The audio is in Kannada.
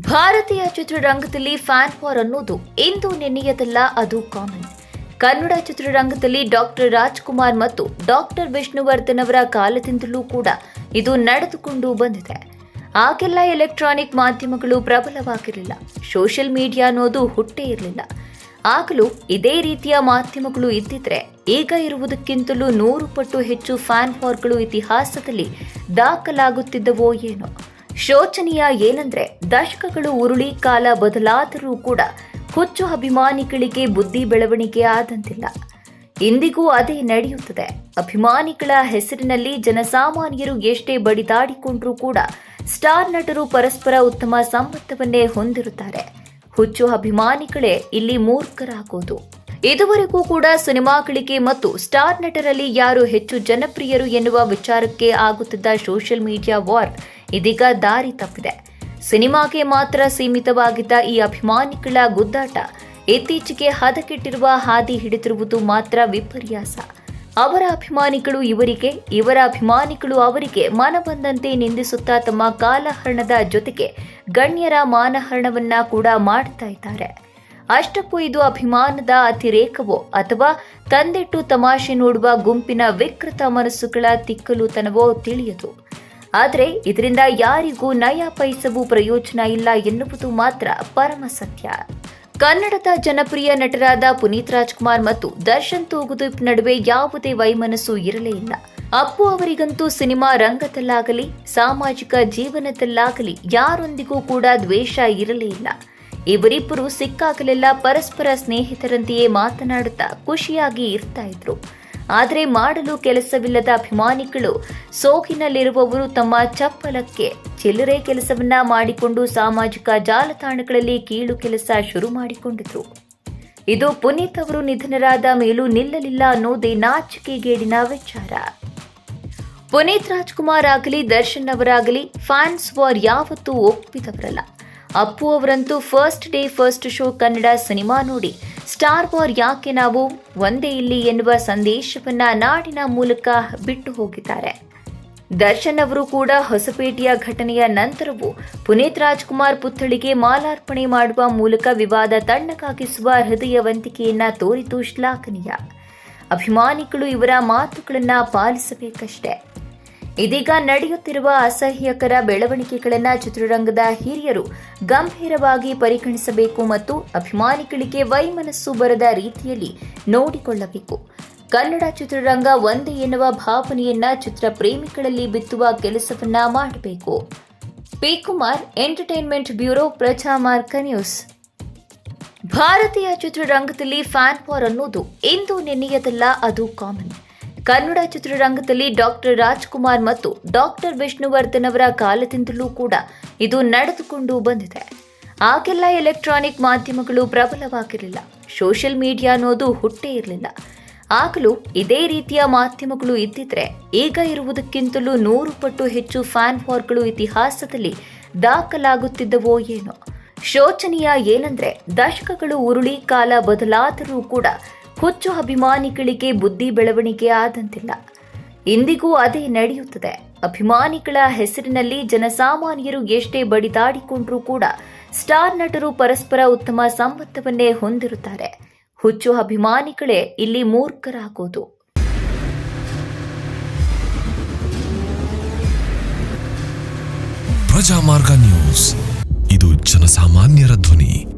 ಭಾರತೀಯ ಚಿತ್ರರಂಗದಲ್ಲಿ ಫ್ಯಾನ್ ಫಾರ್ ಅನ್ನೋದು ಇಂದು ನೆನೆಯದಲ್ಲ ಅದು ಕಾಮನ್ ಕನ್ನಡ ಚಿತ್ರರಂಗದಲ್ಲಿ ಡಾಕ್ಟರ್ ರಾಜ್ಕುಮಾರ್ ಮತ್ತು ಡಾಕ್ಟರ್ ವಿಷ್ಣುವರ್ಧನ್ ಅವರ ಕಾಲದಿಂದಲೂ ಕೂಡ ಇದು ನಡೆದುಕೊಂಡು ಬಂದಿದೆ. ಆಗೆಲ್ಲ ಎಲೆಕ್ಟ್ರಾನಿಕ್ ಮಾಧ್ಯಮಗಳು ಪ್ರಬಲವಾಗಿರಲಿಲ್ಲ. ಸೋಷಿಯಲ್ ಮೀಡಿಯಾ ಅನ್ನೋದು ಹುಟ್ಟೇ ಇರಲಿಲ್ಲ. ಆಗಲೂ ಇದೇ ರೀತಿಯ ಮಾಧ್ಯಮಗಳು ಇದ್ದಿದ್ರೆ ಈಗ ಇರುವುದಕ್ಕಿಂತಲೂ ನೂರು ಪಟ್ಟು ಹೆಚ್ಚು ಫ್ಯಾನ್ ಫಾರ್ಗಳು ಇತಿಹಾಸದಲ್ಲಿ ದಾಖಲಾಗುತ್ತಿದ್ದವೋ ಏನೋ. ಶೋಚನೀಯ ಏನಂದ್ರೆ ದಶಕಗಳು ಉರುಳಿ ಕಾಲ ಬದಲಾದರೂ ಕೂಡ ಹುಚ್ಚು ಅಭಿಮಾನಿಗಳಿಗೆ ಬುದ್ಧಿ ಬೆಳವಣಿಗೆ ಆದಂತಿಲ್ಲ. ಇಂದಿಗೂ ಅದೇ ನಡೆಯುತ್ತದೆ. ಅಭಿಮಾನಿಗಳ ಹೆಸರಿನಲ್ಲಿ ಜನಸಾಮಾನ್ಯರು ಎಷ್ಟೇ ಬಡಿದಾಡಿಕೊಂಡ್ರೂ ಕೂಡ ಸ್ಟಾರ್ ನಟರು ಪರಸ್ಪರ ಉತ್ತಮ ಸಂಬಂಧವನ್ನೇ ಹೊಂದಿರುತ್ತಾರೆ. ಹುಚ್ಚು ಅಭಿಮಾನಿಗಳೇ ಇಲ್ಲಿ ಮೂರ್ಖರಾಗೋದು. ಇದುವರೆಗೂ ಕೂಡ ಸಿನಿಮಾಗಳಿಗೆ ಮತ್ತು ಸ್ಟಾರ್ ನಟರಲ್ಲಿ ಯಾರು ಹೆಚ್ಚು ಜನಪ್ರಿಯರು ಎನ್ನುವ ವಿಚಾರಕ್ಕೆ ಆಗುತ್ತಿದ್ದ ಸೋಷಿಯಲ್ ಮೀಡಿಯಾ ವಾರ್ ಇದೀಗ ದಾರಿ ತಪ್ಪಿದೆ. ಸಿನಿಮಾಗೆ ಮಾತ್ರ ಸೀಮಿತವಾಗಿದ್ದ ಈ ಅಭಿಮಾನಿಗಳ ಗುದ್ದಾಟ ಇತ್ತೀಚೆಗೆ ಹದಗೆಟ್ಟಿರುವ ಹಾದಿ ಹಿಡಿದಿರುವುದು ಮಾತ್ರ ವಿಪರ್ಯಾಸ. ಅವರ ಅಭಿಮಾನಿಗಳು ಇವರಿಗೆ, ಇವರ ಅಭಿಮಾನಿಗಳು ಅವರಿಗೆ ಮನಬಂದಂತೆ ನಿಂದಿಸುತ್ತಾ ತಮ್ಮ ಕಾಲಹರಣದ ಜೊತೆಗೆ ಗಣ್ಯರ ಮಾನಹರಣವನ್ನ ಕೂಡ ಮಾಡ್ತಾ ಇದ್ದಾರೆ. ಅಷ್ಟಕ್ಕೂ ಇದು ಅಭಿಮಾನದ ಅತಿರೇಕವೋ ಅಥವಾ ತಂದಿಟ್ಟು ತಮಾಷೆ ನೋಡುವ ಗುಂಪಿನ ವಿಕೃತ ಮನಸ್ಸುಗಳ ತಿಕ್ಕಲುತನವೋ ತಿಳಿಯದು. ಆದರೆ ಇದರಿಂದ ಯಾರಿಗೂ ನಯ ಪೈಸವೂ ಪ್ರಯೋಜನ ಇಲ್ಲ ಎನ್ನುವುದು ಮಾತ್ರ ಪರಮ ಸತ್ಯ. ಕನ್ನಡದ ಜನಪ್ರಿಯ ನಟರಾದ ಪುನೀತ್ ರಾಜ್ಕುಮಾರ್ ಮತ್ತು ದರ್ಶನ್ ತೂಗುದೀಪ್ ನಡುವೆ ಯಾವುದೇ ವೈಮನಸ್ಸು ಇರಲೇ ಇಲ್ಲ. ಅಪ್ಪು ಅವರಿಗಂತೂ ಸಿನಿಮಾ ರಂಗದಲ್ಲಾಗಲಿ, ಸಾಮಾಜಿಕ ಜೀವನದಲ್ಲಾಗಲಿ ಯಾರೊಂದಿಗೂ ಕೂಡ ದ್ವೇಷ ಇರಲೇ ಇಲ್ಲ. ಇವರಿಬ್ಬರು ಸಿಕ್ಕಾಗಲೆಲ್ಲ ಪರಸ್ಪರ ಸ್ನೇಹಿತರಂತೆಯೇ ಮಾತನಾಡುತ್ತಾ ಖುಷಿಯಾಗಿ ಇರ್ತಾ ಇದ್ರು. ಆದರೆ ಮಾಡಲು ಕೆಲಸವಿಲ್ಲದ ಅಭಿಮಾನಿಗಳು ಸೋಗಿನಲ್ಲಿರುವವರು ತಮ್ಮ ಚಪ್ಪಲಕ್ಕೆ ಚಿಲ್ಲರೆ ಕೆಲಸವನ್ನ ಮಾಡಿಕೊಂಡು ಸಾಮಾಜಿಕ ಜಾಲತಾಣಗಳಲ್ಲಿ ಕೀಳು ಕೆಲಸ ಶುರು ಮಾಡಿಕೊಂಡಿದ್ರು. ಇದು ಪುನೀತ್ ಅವರು ನಿಧನರಾದ ಮೇಲೂ ನಿಲ್ಲಲಿಲ್ಲ ಅನ್ನೋದೇ ನಾಚಿಕೆಗೇಡಿನ ವಿಚಾರ. ಪುನೀತ್ ರಾಜ್ಕುಮಾರ್ ಆಗಲಿ, ದರ್ಶನ್ ಅವರಾಗಲಿ, ಫ್ಯಾನ್ಸ್ ವಾರ್ ಯಾವತ್ತೂ ಒಪ್ಪಿದವರಲ್ಲ. ಅಪ್ಪು ಅವರಂತೂ first day first show Kannada cinema ನೋಡಿ ಸ್ಟಾರ್ ವಾರ್ ಯಾಕೆ ನಾವು ಒಂದೇ ಇಲ್ಲಿ ಎನ್ನುವ ಸಂದೇಶವನ್ನ ನಾಡಿನ ಮೂಲಕ ಬಿಟ್ಟು ಹೋಗಿದ್ದಾರೆ. ದರ್ಶನ್ ಅವರು ಕೂಡ ಹೊಸಪೇಟೆಯ ಘಟನೆಯ ನಂತರವೂ ಪುನೀತ್ ರಾಜ್ಕುಮಾರ್ ಪುತ್ಥಳಿಗೆ ಮಾಲಾರ್ಪಣೆ ಮಾಡುವ ಮೂಲಕ ವಿವಾದ ತಣ್ಣಗಾಗಿಸುವ ಹೃದಯವಂತಿಕೆಯನ್ನ ತೋರಿತು ಶ್ಲಾಘನೀಯ. ಅಭಿಮಾನಿಗಳು ಇವರ ಮಾತುಗಳನ್ನ ಪಾಲಿಸಬೇಕಷ್ಟೇ. ಇದೀಗ ನಡೆಯುತ್ತಿರುವ ಅಸಹ್ಯಕರ ಬೆಳವಣಿಗೆಗಳನ್ನು ಚಿತ್ರರಂಗದ ಹಿರಿಯರು ಗಂಭೀರವಾಗಿ ಪರಿಗಣಿಸಬೇಕು ಮತ್ತು ಅಭಿಮಾನಿಗಳಿಗೆ ವೈಮನಸ್ಸು ಬರದ ರೀತಿಯಲ್ಲಿ ನೋಡಿಕೊಳ್ಳಬೇಕು. ಕನ್ನಡ ಚಿತ್ರರಂಗ ಒಂದೇ ಎನ್ನುವ ಭಾವನೆಯನ್ನ ಚಿತ್ರ ಪ್ರೇಮಿಗಳಲ್ಲಿ ಬಿತ್ತುವ ಕೆಲಸವನ್ನ ಮಾಡಬೇಕು. P. Kumar entertainment bureau Prajamarga news. ಭಾರತೀಯ ಚಿತ್ರರಂಗದಲ್ಲಿ ಫ್ಯಾನ್ ವಾರ್ ಅನ್ನೋದು ಇಂದು ನೆನೆಯದಲ್ಲ ಅದು ಕಾಮನ್. ಕನ್ನಡ ಚಿತ್ರರಂಗದಲ್ಲಿ ಡಾಕ್ಟರ್ ರಾಜ್ಕುಮಾರ್ ಮತ್ತು ಡಾಕ್ಟರ್ ವಿಷ್ಣುವರ್ಧನ್ ಅವರ ಕಾಲದಿಂದಲೂ ಕೂಡ ಇದು ನಡೆದುಕೊಂಡು ಬಂದಿದೆ. ಆಗೆಲ್ಲ ಎಲೆಕ್ಟ್ರಾನಿಕ್ ಮಾಧ್ಯಮಗಳು ಪ್ರಬಲವಾಗಿರಲಿಲ್ಲ. ಸೋಷಿಯಲ್ ಮೀಡಿಯಾ ಅನ್ನೋದು ಹುಟ್ಟೇ ಇರಲಿಲ್ಲ. ಆಗಲೂ ಇದೇ ರೀತಿಯ ಮಾಧ್ಯಮಗಳು ಇದ್ದಿದ್ರೆ ಈಗ ಇರುವುದಕ್ಕಿಂತಲೂ ನೂರು ಪಟ್ಟು ಹೆಚ್ಚು ಫ್ಯಾನ್ ಫಾರ್ಗಳು ಇತಿಹಾಸದಲ್ಲಿ ದಾಖಲಾಗುತ್ತಿದ್ದವೋ ಏನೋ. ಶೋಚನೀಯ ಏನಂದ್ರೆ ದಶಕಗಳು ಉರುಳಿ ಕಾಲ ಬದಲಾದರೂ ಕೂಡ ಹುಚ್ಚು ಅಭಿಮಾನಿಗಳಿಗೆ ಬುದ್ಧಿ ಬೆಳವಣಿಗೆ ಆದಂತಿಲ್ಲ. ಇಂದಿಗೂ ಅದೇ ನಡೆಯುತ್ತದೆ. ಅಭಿಮಾನಿಗಳ ಹೆಸರಿನಲ್ಲಿ ಜನಸಾಮಾನ್ಯರು ಎಷ್ಟೇ ಬಡಿದಾಡಿಕೊಂಡರೂ ಕೂಡ ಸ್ಟಾರ್ ನಟರು ಪರಸ್ಪರ ಉತ್ತಮ ಸಂಬಂಧವನ್ನೇ ಹೊಂದಿರುತ್ತಾರೆ. ಹುಚ್ಚು ಅಭಿಮಾನಿಗಳೇ ಇಲ್ಲಿ ಮೂರ್ಖರಾಗೋದು. ಪ್ರಜಾಮಾರ್ಗ ನ್ಯೂಸ್. ಇದು ಜನಸಾಮಾನ್ಯರ ಧ್ವನಿ.